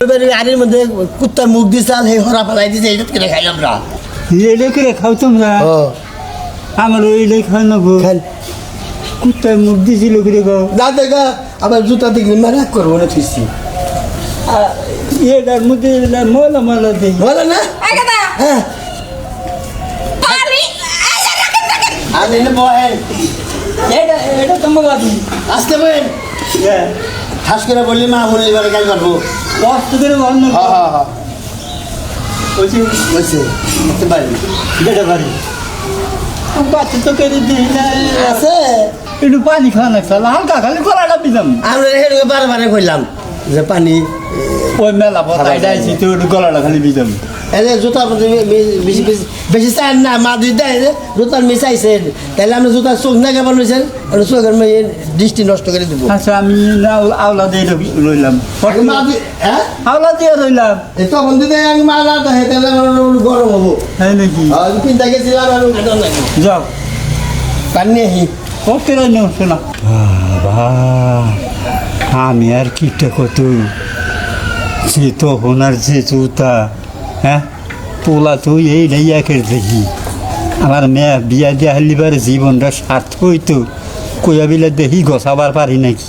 এবারে আড়ির মধ্যে কুত্তার মুখ দিছাল সেই হরা ফেলাই দিছে এইটা কিনে খাই আমরা। এলে করে খাও তোমরা। আমার ওইলে খাও না গো খান কুত্তার মুখ দিছিল করে গো না দেখা আবার জুতা দেখলে মেরা করব না তুইছি এটার মধ্যে ময়লা ময়লা দেখি বলো না? হ্যাঁ। বহেন এটা এটা তোমার আসতে বহেন ঠাস করে বললি মা বললি বলে কাজ করব। কষ্ট করে হ্যাঁ হ্যাঁ হ্যাঁ। বলছি বলছে আসতে পারি বেটা বাড়ি বাচ্চা তো করে দিই না। আছে। একটু পানি খাওয়া লাগছে হালকা খালি গলাটা দিলাম আমরা রেখে বারে বারে কইলাম যে পানি ওই মেলা তো একটু গলাটা খালি দিলাম এই যে জুতার মধ্যে বেশি বেশি বেশি চাই না মা দুই দেয় জুতার মিশাইছে তাহলে আমরা জুতার চোখ না কেমন হয়েছেন আমরা চোখের দৃষ্টি নষ্ট করে দেবো আচ্ছা আমি আও- আওলা দিয়ে রই- রইলাম হ্যাঁ আওলা দিয়ে রইলাম এই তখন দিতে আমি মা না তাহে তাহলে গরম হব তাই নাকি আর চিন্তা গেছিলাম আর যাও পানি আহি ওকে রাইনো শোনা আমি আর কিটা কত সে তখন আর যে চৌতা হ্যাঁ? পোলা তো এই নাই দেখি। আমার মেয়ে বিয়া দিয়া হালিবার জীবনটা স্বার্থ হইতো কইয়া বিলে দেখি গছাবার পারি নাকি।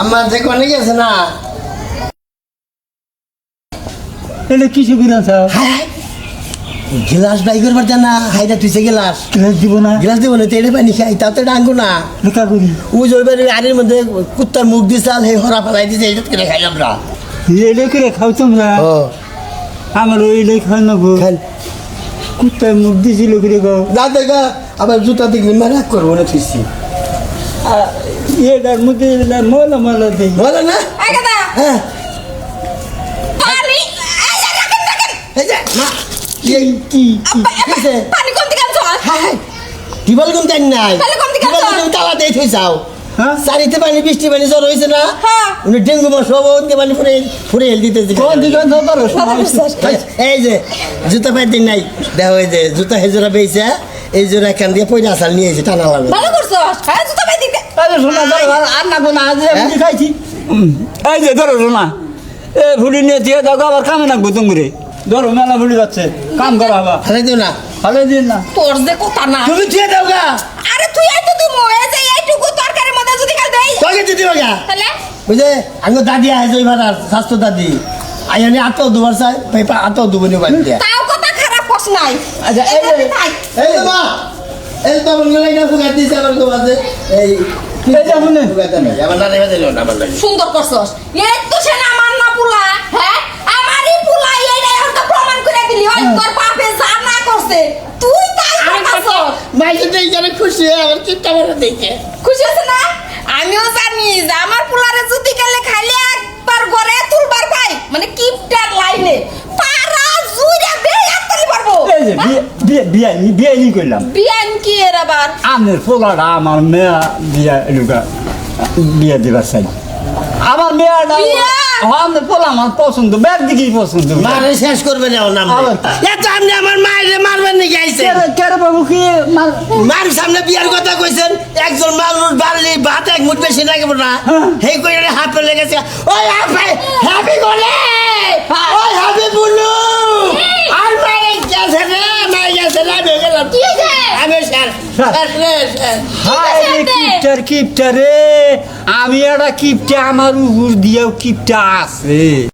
আমার যে কোনে গেছে না? এটা কিছু করে চাও? গিলাস বাই করবার জানা হাইটা তুইছে গিলাস। গ্লাস দিব না? গিলাস দিব না তেড়ে পানি খাই তাতে ডাঙ্গো না। লেখা করি। ওই ওইবারে আড়ির মধ্যে কুত্তার মুখ দিছাল সেই হরা ফেলাই দিছে এইটা কিনে খাই আমরা। এলে করে খাও তোমরা। আমার ওইলে খাও না গো খান কুত্তায় মুখ দিছিল করে গো? না দেখা আবার জুতা দেখলে মেরা করব না তুইছি এটার মধ্যে এলা ময়লা ময়লা দেখি। বলো না? হ্যাঁ। টিবল কম নাই? তাহলে কম দিকে টিবল? তুমি তালা দিয়ে থই যাও। হ্যাঁ চারিতে পানি বৃষ্টি পানি জ্বর হয়েছে না? হ্যাঁ। উনি ডেঙ্গু ওকে পানি ফুরে ফুরে হেল দিতে এই যে জুতা পাই দিন নাই। দেখো এই যে জুতা জোড়া পেয়েছে এই জোড়া এখান দিয়ে পয়সা আসাল নিয়ে এসে টানা লাগবে ভালো করছ? হ্যাঁ জুতা পাই দিতে আরে শোনা ধরো আর না কোনো আজ খাইছি। এই যে ধরো শোনা। এ ফুলি নিয়ে দিয়ে দাও আবার কামে নাকবো তুমি ধরো মেলা ফুলি যাচ্ছে। কাম করা হবা ফেলে দিও না। ভালো দিন না। তোর যে কথা না। তুমি দিয়ে দাও গা আরে তুই এই তো তুমি এই যে এইটুকু তরকারির মধ্যে যদি কাল দেই তোকে দিতে হবে গা তাহলে বুঝে আঙ্গ দাদি আহে জয় ভাড়ার স্বাস্থ্য দাদি। আইনি আতো দুবার চাই পেপা আতো দুবনি বাদ দিয়া। তাও কথা খারাপ কস নাই। আচ্ছা, এই। এই মা এই তো আমার গলাই না ফুগাই দিছে আমার তো আছে এই লাগে সুন্দর করছস। এই তো সে না আমার না পুলা হ্যাঁ? আমারই পুলা এই রে তো প্রমাণ করে দিলি। ওই তোর বাপে যা না করছে তুই তাই করছস। মাইকে দেই জানে খুশি হয়ে আমার চিন্তা করে দেখে। খুশি হচ্ছে না? আমিও জানি যে আমার পোলারে যদি গেলে খালি একবার ঘরে তুলবার পাই মানে কিপটার লাইনে। পারা জুইরা বেয়া তুলি পারব এই যে বিয়ে বিয়ে বিয়ে বিয়ে নি করলাম। বিয়ান কি এর আবার? আমের পোলাটা আমার মেয়া বিয়া লুকা বিয়া দিবার চাই। আমার মেয়াটা বিয়া? আমি পোলা আমার পছন্দ ব্যাগ দিকেই পছন্দ। মারে শেষ করবে না নাম? এত আপনি আমার মায়ের মারবেন নাকি আইছে? কেরে বাবু কি মার- সামনে বিয়ার কথা কইছেন? একজন মানুষ বাড়লি ভাত এক মুঠ বেশি লাগবে না হ্যাঁ। হেই কই হাত পে লেগেছে ওই হ্যাপি হ্যাপি বলে ওই হ্যাপি বুলু আর মারে গেছে রে মারে গেছে রে আমি গেলাম কি হয়েছে? আমি স্যার স্যার। স্যার রে, স্যার। হায় রে আছে? কিপটার কিপটা রে। আমি একটা কিপটা আমার উপর দিয়েও কিপটা আছে।